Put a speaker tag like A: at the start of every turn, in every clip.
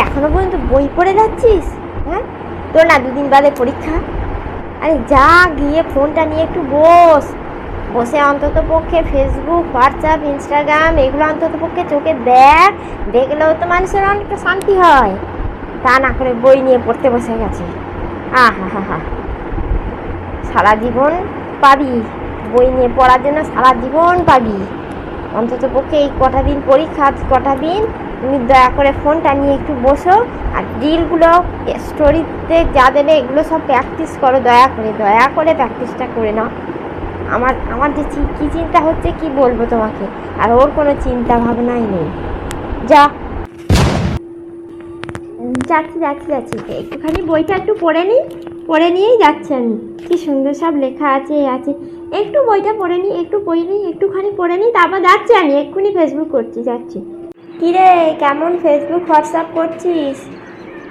A: এখনও পর্যন্ত বই পড়ে যাচ্ছিস? হ্যাঁ? তোর না দুদিন বাদে পরীক্ষা। আরে যা, গিয়ে ফোনটা নিয়ে একটু বস। বসে অন্তত পক্ষে ফেসবুক হোয়াটসঅ্যাপ ইনস্টাগ্রাম এগুলো অন্তত পক্ষে চোখে দেখ। দেখলেও তো মানুষের অনেকটা শান্তি হয়। তা না করে বই নিয়ে পড়তে বসে গেছে। আহা হা হা। সারা জীবন পাবি। বই নিয়ে পড়ার জন্য সারা জীবন পাবি। অন্তত পক্ষে এই কটা দিন পরীক্ষা, কটা দিন তুমি দয়া করে ফোনটা নিয়ে একটু বসো আর রিলগুলো, স্টোরিতে যা দেবে এগুলো সব প্র্যাকটিস করো, দয়া করে দয়া করে প্র্যাকটিসটা করে নাও। আমার আমার যে কী চিন্তা হচ্ছে কি বলব তোমাকে? আর ওর কোনো চিন্তা ভাবনাই নেই। যা। যাচ্ছি যাচ্ছি যাচ্ছি। একটুখানি বইটা একটু পড়ে নিই, পড়ে নিয়েই যাচ্ছি আমি। কি সুন্দর সব লেখা আছে আছে। একটু বইটা পড়ে নিই, একটু পড়ে নিই, একটুখানি পড়ে নিই, তারপর যাচ্ছি আমি। এক্ষুনি ফেসবুক করছি, যাচ্ছি। কিরে, কেমন ফেসবুক হোয়াটসঅ্যাপ করছিস?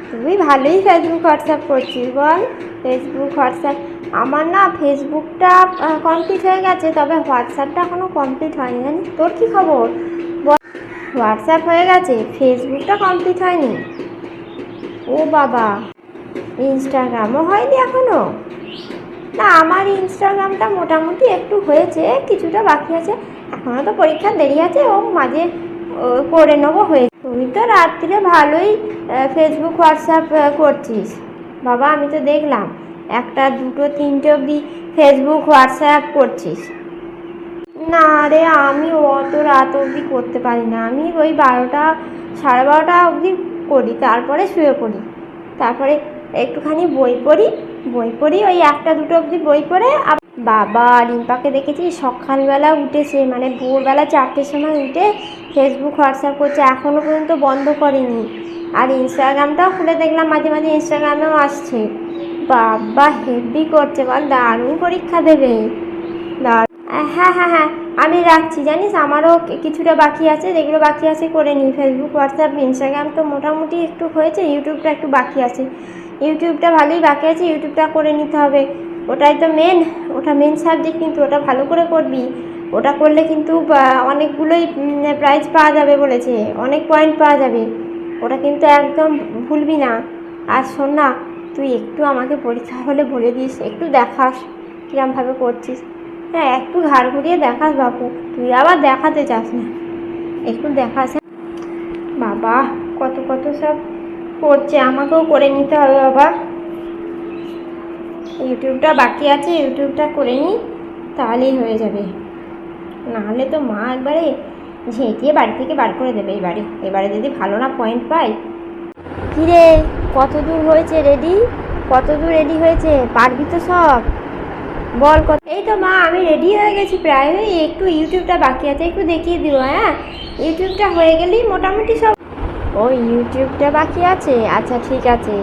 A: তুই ভালোই ফেসবুক হোয়াটসঅ্যাপ করছিস বল। ফেসবুক হোয়াটসঅ্যাপ আমার না ফেসবুকটা কমপ্লিট হয়ে গেছে, তবে হোয়াটসঅ্যাপটা এখনও কমপ্লিট হয়নি, জানিস? তোর কী খবর? হোয়াটসঅ্যাপ হয়ে গেছে ফেসবুকটা কমপ্লিট হয়নি। ও বাবা ইনস্টাগ্রামও হয়নি এখনও না, আমার ইনস্টাগ্রামটা মোটামুটি একটু হয়েছে, কিছুটা বাকি আছে। এখনও তো পরীক্ষার দেরি আছে, ও মাঝে করে নেব হয়ে তুই তো রাত্রিরে ভালোই ফেসবুক হোয়াটসঅ্যাপ করছিস। বাবা, আমি তো দেখলাম, একটা, দুটো, তিনটে অবধি ফেসবুক হোয়াটসঅ্যাপ করছিস। না রে, আমি অত রাত অবধি করতে পারি না। আমি ওই বারোটা, সাড়ে বারোটা অবধি করি, তারপরে শুয়ে পড়ি। তারপরে একটুখানি বই পড়ি বই পড়ি, ওই একটা, দুটো অবধি বই পড়ে বাবা রিম্পাকে দেখেছি সকালবেলা উঠেছে মানে ভোরবেলা চারটের সময় উঠে ফেসবুক হোয়াটসঅ্যাপ করছে এখনও পর্যন্ত বন্ধ করেনি। আর ইনস্টাগ্রামটাও খুলে দেখলাম, মাঝে মাঝে ইনস্টাগ্রামেও আসছে। বাবা হেভি করছে বল, দারুণ পরীক্ষা দেবে। হ্যাঁ হ্যাঁ হ্যাঁ আমি রাখছি, জানিস? আমারও কিছুটা বাকি আছে, যেগুলো বাকি আছে করে নিই ফেসবুক হোয়াটসঅ্যাপ ইনস্টাগ্রাম তো মোটামুটি একটু হয়েছে ইউটিউবটা একটু বাকি আছে। ইউটিউবটা ভালোই বাকি আছে ইউটিউবটা করে নিতে হবে। ওটাই তো মেন ওটা মেন সাবজেক্ট কিন্তু ওটা ভালো করে করবি। ওটা করলে কিন্তু অনেকগুলোই প্রাইজ পাওয়া যাবে বলেছে, অনেক পয়েন্ট পাওয়া যাবে। ওটা কিন্তু একদম ভুলবি না। আর শোন না, তুই একটু আমাকে পরীক্ষা হলে বলে দিস, একটু দেখাস কিরমভাবে করছিস। হ্যাঁ একটু ঘাড় ঘুরিয়ে দেখাস বাপু, তুই আবার দেখাতে চাস না। একটু দেখাস হ্যাঁ? বাবা, কত কত সব করছে, আমাকেও করে নিতে হবে বাবা। ইউটিউবটা বাকি আছে, ইউটিউবটা করে নিই, তাহলেই হয়ে যাবে। নাহলে তো মা একবারে ঝেঁটিয়ে বাড়ি থেকে বার করে দেবে এবারে এবারে যদি ভালো না পয়েন্ট পাই কিরে কত দূর হয়েছে রেডি? কত দূর রেডি হয়েছে? পারবি তো সব। বল কত এই তো মা, আমি রেডি হয়ে গেছি প্রায় একটু ইউটিউবটা বাকি আছে, একটু দেখিয়ে দিব হ্যাঁ? ইউটিউবটা হয়ে গেলেই মোটামুটি সব ও, ইউটিউবটা বাকি আছে? আচ্ছা ঠিক আছে।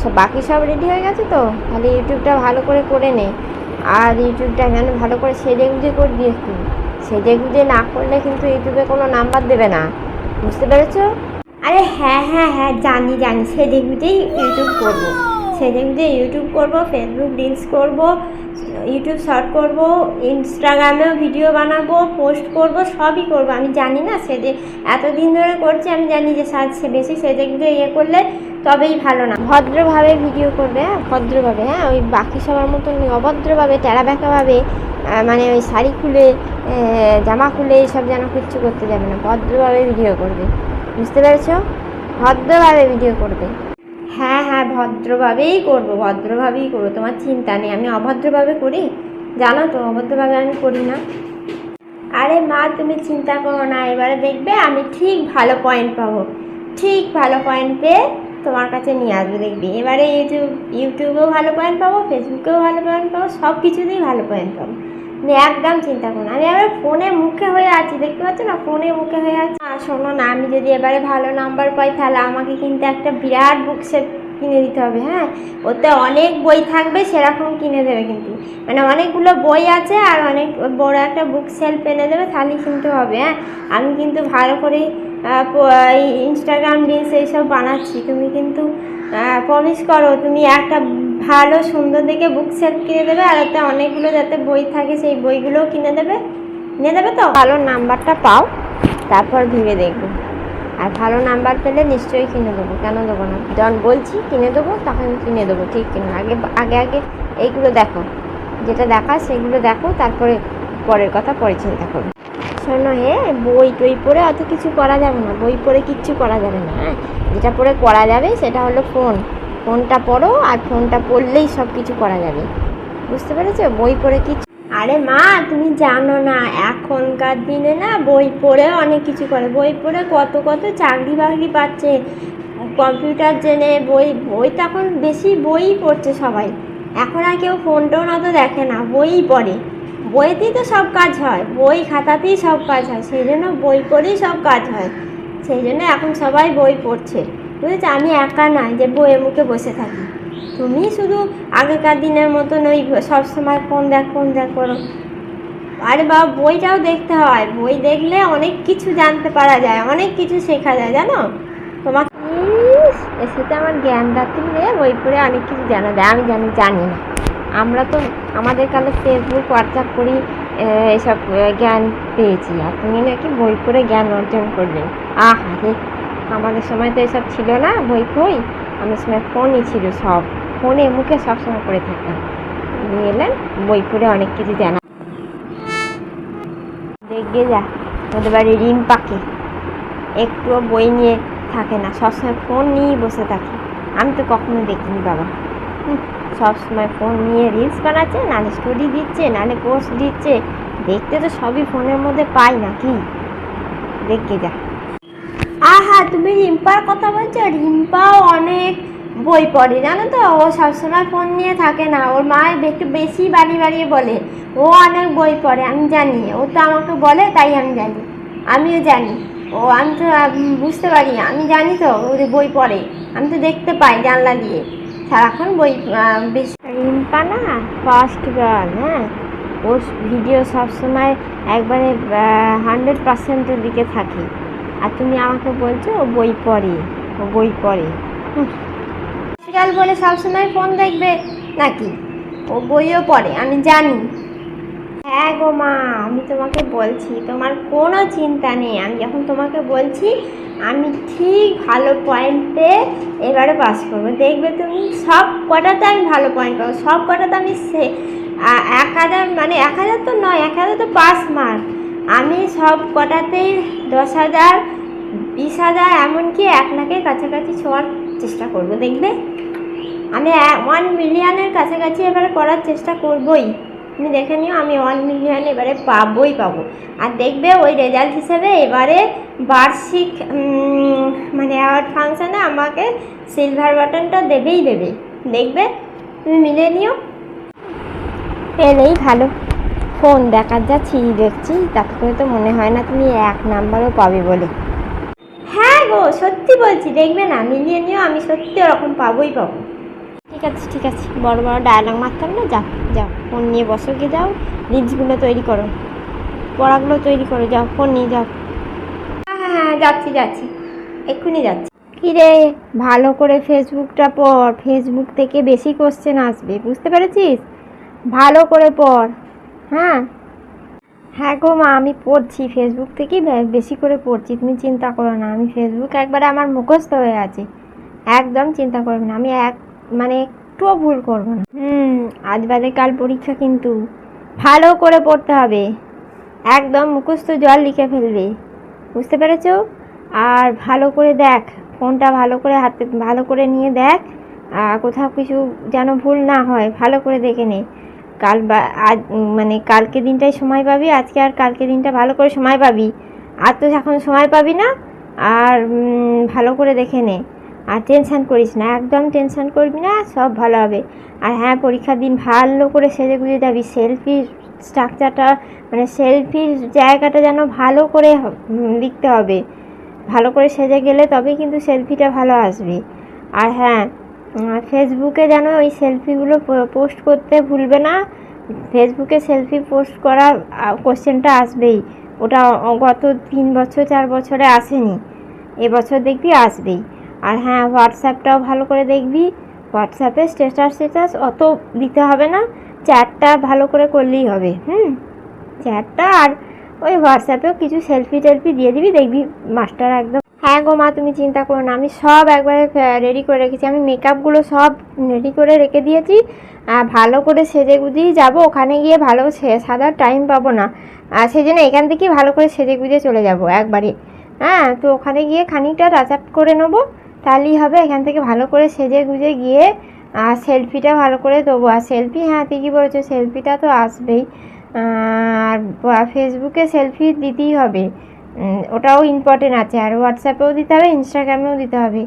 A: সব বাকি সব রেডি হয়ে গেছে তো? তাহলে ইউটিউবটা ভালো করে করে নে। আর ইউটিউবটা যেন ভালো করে সেজে গুজে করবি একটু সেজে গুজে না করলে কিন্তু ইউটিউবে কোনো নাম্বার দেবে না। বুঝতে পেরেছ? আরে হ্যাঁ হ্যাঁ হ্যাঁ জানি জানি। সেজে গুজেই ইউটিউব করব। সেজে গুজে ইউটিউব করব ফেসবুক রিলস করব, ইউটিউব শর্ট করব ইনস্টাগ্রামেও ভিডিও বানাবো পোস্ট করব, সবই করব। আমি জানি না সেজে, এতদিন ধরে করছি, আমি জানি যে বেশি সেজে ইয়ে করলে তবেই ভালো না। ভদ্রভাবে ভিডিও করবে হ্যাঁ? ভদ্রভাবে হ্যাঁ? ওই বাকি সবার মতন অভদ্রভাবে টেরা ব্যাকাভাবে মানে ওই শাড়ি খুলে জামা খুলে এইসব যেন কিচ্ছু করতে যাবে না। ভদ্রভাবে ভিডিও করবে। বুঝতে পেরেছ? ভদ্রভাবে ভিডিও করবে। হ্যাঁ হ্যাঁ ভদ্রভাবেই করব ভদ্রভাবেই করব। তোমার চিন্তা নেই, আমি অভদ্রভাবে করি? জানো তো, অভদ্রভাবে আমি করি না। আরে মা, তুমি চিন্তা করো না, এবারে দেখবে আমি ঠিক ভালো পয়েন্ট পাবো। ঠিক ভালো পয়েন্ট পেয়ে তোমার কাছে নিয়ে আসব, দেখবি। এবারে ইউটিউব ইউটিউবেও ভালো পয়েন্ট পাবো ফেসবুকেও ভালো পয়েন্ট পাবো সব কিছুতেই ভালো পয়েন্ট পাবো। একদম চিন্তা করো না। আমি এবার ফোনে মুখে হয়ে আছি, দেখতে পাচ্ছ না? ফোনে মুখে হয়ে আছি। আর শোনো না, আমি যদি এবারে ভালো নাম্বার পাই, তাহলে আমাকে কিন্তু একটা বিরাট বুক সেট কিনে দিতে হবে হ্যাঁ? ওতে অনেক বই থাকবে, সেরকম কিনে দেবে কিন্তু। মানে অনেকগুলো বই আছে আর অনেক বড় একটা বুক সেলফ এনে দেবে তাহলেই কিন্তু হবে হ্যাঁ? আমি কিন্তু ভালো করে ইনস্টাগ্রাম রিলস এইসব বানাচ্ছি। তুমি কিন্তু পলিশ করো। তুমি একটা ভালো, সুন্দর দেখে বুক সেট কিনে দেবে, আর ওতে অনেকগুলো যাতে বই থাকে, সেই বইগুলোও কিনে দেবে। কিনে দেবে তো? ভালো নাম্বারটা পাও, তারপর ভেবে দেখব। আর ভালো নাম্বার পেলে নিশ্চয়ই কিনে দেবো। কেন দেবো না? যখন বলছি কিনে দেবো, তখন কিনে দেবো, ঠিক কিনে? আগে আগে আগে এইগুলো দেখো। যেটা দেখা সেগুলো দেখো, তারপরে পরের কথা পরে চিন্তা করো। শোনো হে বই টই পড়ে অত কিছু করা যাবে না। বই পড়ে কিচ্ছু করা যাবে না হ্যাঁ? যেটা পড়ে করা যাবে সেটা হলো ফোন। ফোনটা পড়ো আর ফোনটা পড়লেই সব কিছু করা যাবে। বুঝতে পেরেছ? বই পড়ে কিছু আরে মা, তুমি জানো না, এখনকার দিনে না বই পড়ে অনেক কিছু করে। বই পড়ে কত কত চাকরি বাকরি পাচ্ছে। কম্পিউটার জেনে বই বই তো এখন বেশি বইই পড়ছে সবাই। এখন আর কেউ ফোন টোন অত দেখে না, বইই পড়ে। বইতেই তো সব কাজ হয় বই খাতাতেই সব কাজ হয় সেই জন্য বই পড়েই সব কাজ হয় সেই জন্য এখন সবাই বই পড়ছে বুঝেছ? আমি একা নয় যে বইয়ের মুখে বসে থাকি তুমি শুধু আগেকার দিনের মতন ওই সবসময় ফোন দেখ ফোন দেখ করো আরে বাবা বইটাও দেখতে হয় বই দেখলে অনেক কিছু জানতে পারা যায় অনেক কিছু শেখা যায় জানো? তোমাকে ইস, এসে তো আমার জ্ঞান নিয়ে বই পড়ে অনেক কিছু জানা যায় আমি জানি জানি না। আমরা তো আমাদের কালে ফেসবুক হোয়াটসঅ্যাপ করি এসব জ্ঞান পেয়েছি। তুমি নাকি বই পড়ে জ্ঞান অর্জন করবে। আহ রে আমাদের সময় তো এসব ছিল না বই ফই আমাদের সময় ফোনই ছিল সব। ফোনে মুখে সবসময় পড়ে থাকতাম। নিয়ে এলেন বই পড়ে অনেক কিছু জানা। দেখবে যা ওদের বাড়ি রিম পাকে একটুও বই নিয়ে থাকে না সবসময় ফোন নিয়েই বসে থাকে। আমি তো কখনো দেখিনি বাবা। হুম, সবসময় ফোন নিয়ে রিলস বানাচ্ছে নাহলে স্টোরি দিচ্ছে নাহলে পোস্ট দিচ্ছে। দেখতে তো সবই ফোনের মধ্যে পাই না কি দেখে। যা আহা, তুমি রিম্পার কথা বলছো? রিম্পাও অনেক বই পড়ে, জানো তো? ও সবসময় ফোন নিয়ে থাকে না। ওর মা একটু বেশি বাড়ি বাড়িয়ে বলে, ও অনেক বই পড়ে, আমি জানি। ও তো আমাকে বলে, তাই আমি জানি। আমিও জানি। ও, আমি তো বুঝতে পারি। আমি জানি তো ও বই পড়ে। আমি তো দেখতে পাই জানলা দিয়ে। সারাক্ষণ বই রিম্পা না ফার্স্ট গার্ল হ্যাঁ? ওর ভিডিও সবসময় একবারে হান্ড্রেড পার্সেন্টের দিকে থাকে। আর তুমি আমাকে বলছো ও বই পড়ে ও বই পড়ে। হসপিটাল বলে সবসময় ফোন দেখবে? নাকি? ও বইও পড়ে আমি জানি। হ্যাঁ গো মা আমি তোমাকে বলছি তোমার কোনো চিন্তা নেই। আমি যখন তোমাকে বলছি আমি ঠিক ভালো পয়েন্টে এবারে পাস করব। দেখবে তুমি সব কটাতে আমি ভালো পয়েন্ট পাবো। সব কটাতে আমি সে এক হাজার মানে এক হাজার তো নয়, এক হাজার তো পাস মার্ক আমি সব কটাতেই দশ হাজার, বিশ হাজার, এমনকি এক লাখের কাছাকাছি ছোঁয়ার চেষ্টা করব, দেখবে? আমি ওয়ান মিলিয়নের কাছাকাছি এবারে করার চেষ্টা করবই। তুমি দেখে নিও, আমি ওয়ান মিলিয়ন এবারে পাবই পাবো। আর দেখবে ওই রেজাল্ট হিসেবে এবারে বার্ষিক মানে অ্যাওয়ার্ড ফাংশানে আমাকে সিলভার বাটনটা দেবেই দেবে। দেখবে? তুমি মিলে নিও। পেলেই ভালো। ফোন দেখার যা ছিঁড়ি দেখছি, তাতে করে তো মনে হয় না তুমি এক নাম্বারও পাবে বলে। হ্যাঁ গো, সত্যি বলছি, দেখবে না, মিলিয়ে নিও, আমি সত্যি ওরকম পাবোই পাবো। আছে, ঠিক আছে। বড় বড় ডায়লগ মারতাম না, যাও যাও। ফোন নিয়ে বসো গিয়ে, যাও। রিলসগুলো তৈরি করো। পড়াগুলো তৈরি করো, যাও, ফোন নিয়ে যাও। হ্যাঁ হ্যাঁ হ্যাঁ যাচ্ছি যাচ্ছি। এক্ষুনি যাচ্ছি। কিরে ভালো করে ফেসবুকটা পড়। ফেসবুক থেকে বেশি কোশ্চেন আসবে, বুঝতে পেরেছিস? ভালো করে পড়। হ্যাঁ? হ্যাঁ গো মা, আমি পড়ছি। ফেসবুক থেকেই বে- বেশি করে পড়ছি। তুমি চিন্তা করো না, আমি ফেসবুক একবারে আমার মুখস্থ হয়ে আছে। একদম চিন্তা করবে না। আমি এক মানে একটুও ভুল করব না। হুম, আজ বাদে কাল পরীক্ষা কিন্তু ভালো করে পড়তে হবে। একদম মুখস্থ জল লিখে ফেলবে। বুঝতে পেরেছ? আর ভালো করে দেখ, ফোনটা ভালো করে হাতে, ভালো করে নিয়ে দেখ কোথাও কিছু যেন ভুল না হয়, ভালো করে দেখে নে। কাল বা, আজ মানে কালকে দিনটাই সময় পাবি, আজকে আর কালকে দিনটা ভালো করে সময় পাবি। আর তো এখন সময় পাবি না, আর ভালো করে দেখে নে। আর টেনশান করিস না, একদম টেনশান করবি না, সব ভালো হবে। আর হ্যাঁ পরীক্ষার দিন ভালো করে সেজে গুজে যাবি সেলফির স্ট্রাকচারটা মানে সেলফির জায়গাটা যেন ভালো করে লিখতে হবে। ভালো করে সেজে গেলে তবেই কিন্তু সেলফিটা ভালো আসবে। আর হ্যাঁ ফেসবুকে যেন ওই সেলফিগুলো পোস্ট করতে ভুলবে না। ফেসবুকে সেলফি পোস্ট করা কোশ্চেনটা আসবেই। ওটা গত তিন বছর, চার বছরে আসেনি। এবছর দেখবি আসবেই। আর হ্যাঁ হোয়াটসঅ্যাপটাও ভালো করে দেখবি। হোয়াটসঅ্যাপে স্ট্যাটাস স্ট্যাটাস অত দিতে হবে না। চ্যাটটা ভালো করে করলেই হবে, হুম? চ্যাটটা আর ওই হোয়াটসঅ্যাপেও কিছু সেলফি টেলফি দিয়ে দিবি, দেখবি মাস্টার একদম। হ্যাঁ গো মা, তুমি চিন্তা করো না, আমি সব একবারে রেডি করে রেখেছি। আমি মেকআপগুলো সব রেডি করে রেখে দিয়েছি। ভালো করে সেজে গুজিয়ে যাব। ওখানে গিয়ে ভালো সে- সাজার টাইম পাবো না। আর সেই জন্য এখান থেকেই ভালো করে সেজে গুজে চলে যাব একবারে। হ্যাঁ তো ওখানে গিয়ে খানিকটা টাচ করে নেব। তাহলেই হবে, এখান থেকে ভালো করে সেজে গুজে গিয়ে আর সেলফিটা ভালো করে দেবো। আর সেলফি হ্যাঁ ঠিকই বলেছ সেলফিটা তো আসবেই। আর ফেসবুকে সেলফি দিতেই হবে। ওটাও ইম্পর্টেন্ট আছে। আর হোয়াটসঅ্যাপেও দিতে হবে ইনস্টাগ্রামেও দিতে হবে।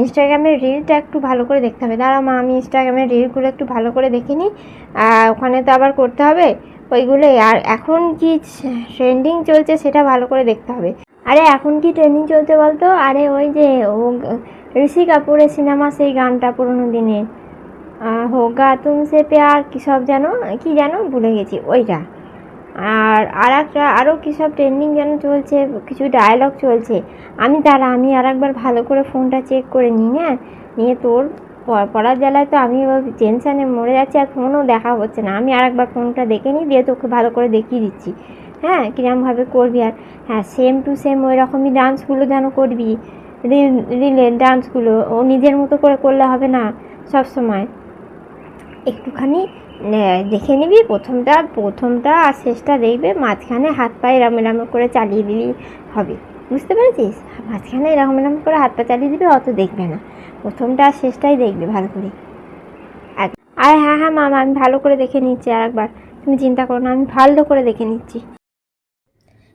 A: ইনস্টাগ্রামের রিলটা একটু ভালো করে দেখতে হবে। দাঁড়া মা, আমি ইনস্টাগ্রামের রিলগুলো একটু ভালো করে দেখে নিই। ওখানে তো আবার করতে হবে ওইগুলোই। আর এখন কি ট্রেন্ডিং চলছে, সেটা ভালো করে দেখতে হবে। আরে, এখন কি ট্রেনিং চলছে বলতো? আরে, ওই যে, ও, ঋষি কাপুরের সিনেমা সেই গানটা পুরোনো দিনের হোগা তুমসে পেয়ার, কী সব যেন, কি যেন, ভুলে গেছি, ওইটা। আর আর একটা আরও কী সব ট্রেন্ডিং যেন চলছে, কিছু ডায়লগ চলছে। আমি তারা আমি আর একবার ভালো করে ফোনটা চেক করে নিই হ্যাঁ? নিয়ে তোর পড়ার জ্বালায় তো আমি টেনশানে মরে যাচ্ছি, আর ফোনও দেখা হচ্ছে না। আমি আর একবার ফোনটা দেখে নিই, দিয়ে তোকে ভালো করে দেখিয়ে দিচ্ছি। হ্যাঁ কিরমভাবে করবি? আর হ্যাঁ সেম টু সেম ওই রকমই ডান্সগুলো যেন করবি। রিল, রিলের ডান্সগুলো ও নিজের মতো করে করলে হবে না সব সময় একটুখানি দেখে নিবি, প্রথমটা প্রথমটা আর শেষটা দেখবে, মাঝখানে হাত পা এরম এরম করে চালিয়ে দিবি হবে। বুঝতে পেরেছিস? মাঝখানে এরকম এরকম করে হাত পা চালিয়ে দিবি, অত দেখবে না। প্রথমটা আর শেষটাই দেখবে ভালো করে। আর হ্যাঁ হ্যাঁ মামা, আমি ভালো করে দেখে নিচ্ছি আর একবার তুমি চিন্তা করো না, আমি ভালো করে দেখে নিচ্ছি।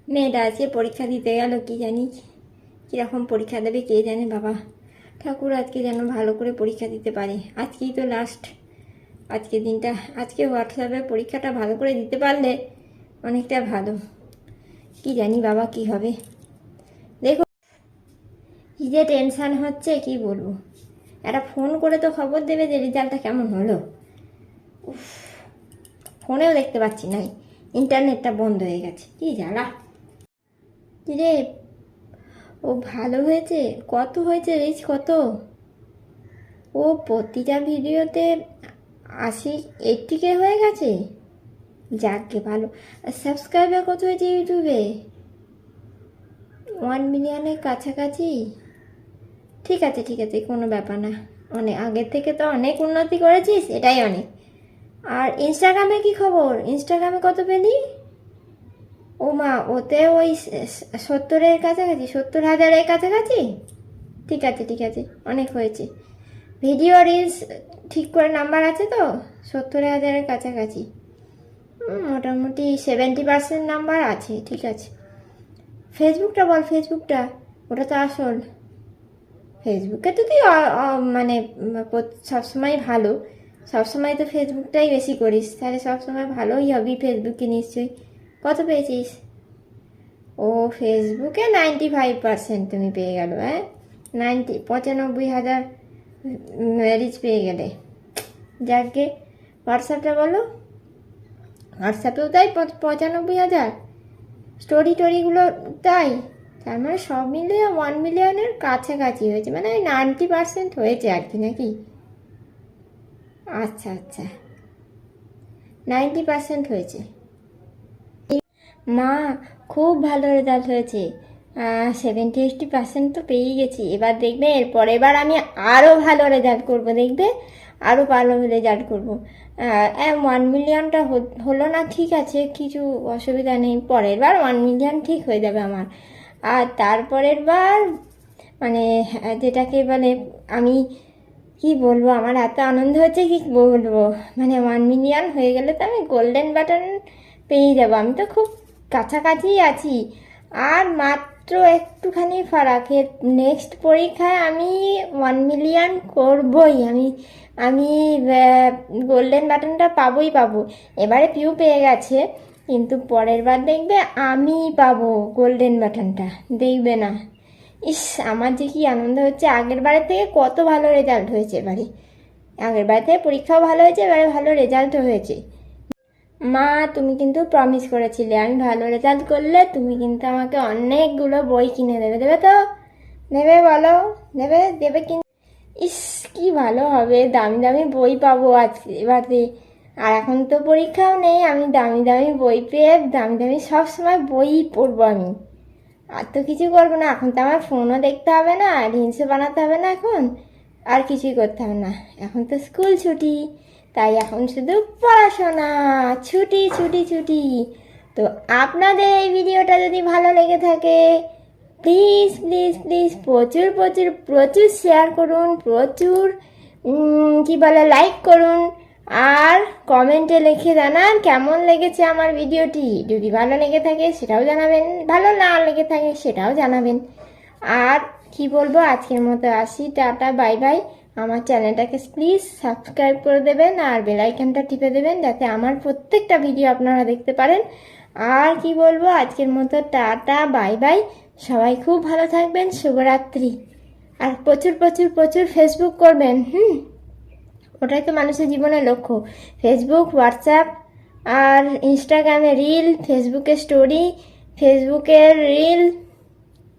A: মেয়েটা আজকে পরীক্ষা দিতে গেল কি জানি কীরকম পরীক্ষা দেবে কে জানে বাবা। ঠাকুর আজকে যেন ভালো করে পরীক্ষা দিতে পারে। আজকেই তো লাস্ট আজকে দিনটা আজকে হোয়াটসঅ্যাপে পরীক্ষাটা ভালো করে দিতে পারলে অনেকটা ভালো। কি জানি বাবা কি হবে? দেখো কী যে টেনশান হচ্ছে কি বলব? একটা ফোন করে তো খবর দেবে যে রেজাল্টটা কেমন হলো। উফ, ফোনেও দেখতে পাচ্ছি নাই। ইন্টারনেটটা বন্ধ হয়ে গেছে। কি কি রে ও ভালো হয়েছে? কত হয়েছে রিচ কত? ও প্রতিটা ভিডিওতে আশি এইটটি কে হয়ে গেছে? যাকগে, ভালো। সাবস্ক্রাইবার কত হয়েছে ইউটিউবে? ওয়ান মিলিয়নের কাছাকাছি? ঠিক আছে ঠিক আছে, কোনো ব্যাপার না। অনেক, আগের থেকে তো অনেক উন্নতি করেছিস, এটাই অনেক। আর ইনস্টাগ্রামে কি খবর? ইনস্টাগ্রামে কত পেলি? ও মা ওতে ওই সত্তরের কাছাকাছি, সত্তর হাজারের কাছাকাছি? ঠিক আছে ঠিক আছে, অনেক হয়েছে। ভিডিও রিলস ঠিক করে নাম্বার আছে তো? সত্তর হাজারের কাছাকাছি। মোটামুটি সেভেন্টি পার্সেন্ট নাম্বার আছে, ঠিক আছে। ফেসবুকটা বল ফেসবুকটা ওটা তো আসল। ফেসবুকে তো তুই মানে সবসময় ভালো। সবসময় তো ফেসবুকটাই বেশি করিস, তাহলে সবসময় ভালোই হবি ফেসবুকে নিশ্চয়ই। কত পেয়েছিস? ও ফেসবুকে নাইনটি ফাইভ পার্সেন্ট তুমি পেয়ে গেলো হ্যাঁ নাইনটি পঁচানব্বই হাজার রিচ পেয়ে গেলে। যাকে হোয়াটসঅ্যাপটা বলো হোয়াটসঅ্যাপেও তাই পঁচ- পঁচানব্বই হাজার। স্টোরি টোরিগুলো তাই, তার মানে সব মিলিয়ে ওয়ান মিলিয়নের কাছাকাছি হয়েছে মানে ওই নাইনটি পার্সেন্ট হয়েছে আর কি, নাকি? আচ্ছা আচ্ছা। নাইনটি পার্সেন্ট হয়েছে। মা খুব ভালো রেজাল্ট হয়েছে। সেভেন্টি এইটটি পার্সেন্ট তো পেয়েই গেছি। এবার দেখবে, এরপর এবার আমি আরও ভালো রেজাল্ট করব, দেখবে? আরও ভালো রেজাল্ট করব। ওয়ান মিলিয়নটা হলো না, ঠিক আছে, কিছু অসুবিধা নেই। পরের বার ওয়ান মিলিয়ন ঠিক হয়ে যাবে আমার। আর তারপরের বার মানে যেটাকে বলে, আমি কি বলব, আমার এত আনন্দ হচ্ছে, কি বলব? মানে ওয়ান মিলিয়ন হয়ে গেলে তো আমি গোল্ডেন বাটন পেয়ে যাব। আমি তো খুব কাছাকাছি আছি। আর মাত্র একটুখানি ফারাক। এর নেক্সট পরীক্ষায় আমি ওয়ান মিলিয়ন করবই। আমি আমি গোল্ডেন বাটনটা পাবোই পাবো। এবারে পিউ পেয়ে গেছে, কিন্তু পরের বার দেখবে আমি পাবো গোল্ডেন বাটনটা দেখবে না। ইস, আমার যে কি আনন্দ হচ্ছে। আগের বারের থেকে কত ভালো রেজাল্ট হয়েছে এবারে। আগের বার থেকে পরীক্ষাও ভালো হয়েছে, এবারে ভালো রেজাল্টও হয়েছে। মা, তুমি কিন্তু প্রমিস করেছিলে, আমি ভালো রেজাল্ট করলে তুমি কিন্তু আমাকে অনেকগুলো বই কিনে দেবে দেবে তো? নেবে বলো, নেবে, দেবে কিন? ইস, কি ভালো হবে, দামি দামি বই পাবো আজকে এবারে। আর এখন তো পরীক্ষাও নেই, আমি দামি দামি বই পেয়ে দামি দামি সব সময় বই পড়ব আমি। আর তো কিছু করব না, এখন তো আমার ফোনও দেখতে হবে না রিলসও বানাতে হবে না এখন। আর কিছুই করতে হবে না, এখন তো স্কুল ছুটি। তাই এখন শুধু পড়াশোনা, ছুটি ছুটি ছুটি। তো আপনাদের এই ভিডিওটা যদি ভালো লেগে থাকে প্লিজ প্লিজ প্লিজ প্রচুর প্রচুর প্রচুর শেয়ার করুন, প্রচুর কি বলে লাইক করুন। আর কমেন্টে লিখে জানান কেমন লেগেছে আমার ভিডিওটি। যদি ভালো লেগে থাকে সেটাও জানাবেন, ভালো না লেগে থাকে সেটাও জানাবেন। আর কি বলব, আজকের মতো আসি, টাটা বাই বাই আমার চ্যানেলটাকে প্লিজ সাবস্ক্রাইব করে দেবেন আর বেল আইকনটা টিপে দেবেন যাতে আমার প্রত্যেকটা ভিডিও আপনারা দেখতে পারেন। আর কি বলব, আজকের মতো টাটা, বাই বাই। সবাই খুব ভালো থাকবেন, শুভরাত্রি। আর প্রচুর প্রচুর প্রচুর ফেসবুক করবেন, হুম? ওটাই তো মানুষের জীবনের লক্ষ্য। ফেসবুক হোয়াটসঅ্যাপ আর ইনস্টাগ্রামে রিল ফেসবুকে স্টোরি ফেসবুকের রিল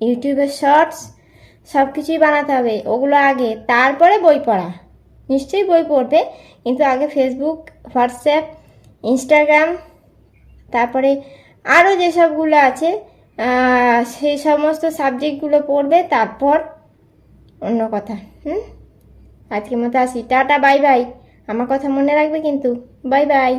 A: ইউটিউবের শর্টস সব কিছুই বানাতে হবে। ওগুলো আগে, তারপরে বই পড়া। নিশ্চয়ই বই পড়বে, কিন্তু আগে ফেসবুক হোয়াটসঅ্যাপ ইনস্টাগ্রাম তারপরে আরও যেসবগুলো আছে সেই সমস্ত সাবজেক্টগুলো পড়বে, তারপর অন্য কথা, হুম? আজকের মতো আসি। Tata, bye bye. আমার কথা মনে রাখবে কিন্তু। Bye bye.